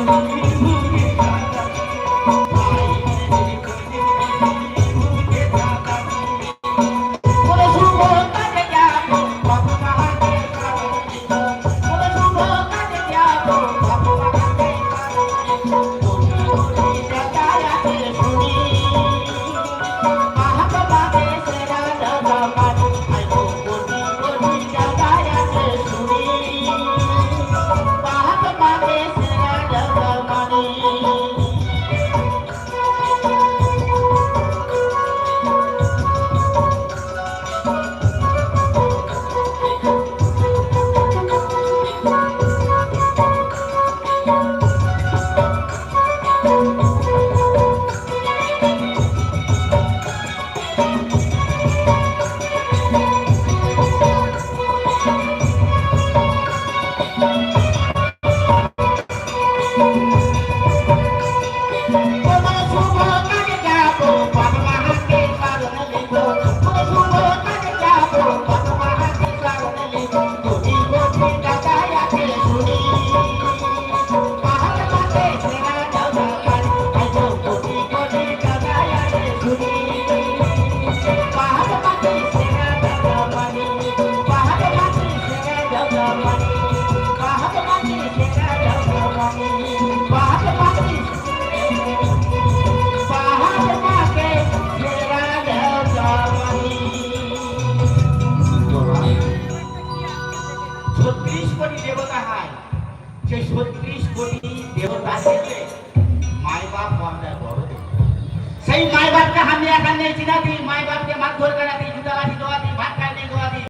Oh, ছত্রিশ কোটি দেবতা হয়। সেই ছত্রিশ কোটি দেবতা থেকে মাইবাপ আমরা বড় সেই মাইবাপকে আমি এখানে চিনাতি, মাইবাপকে মাছ ধরে বেড়াতি জুতা লাঠি দোয়াতি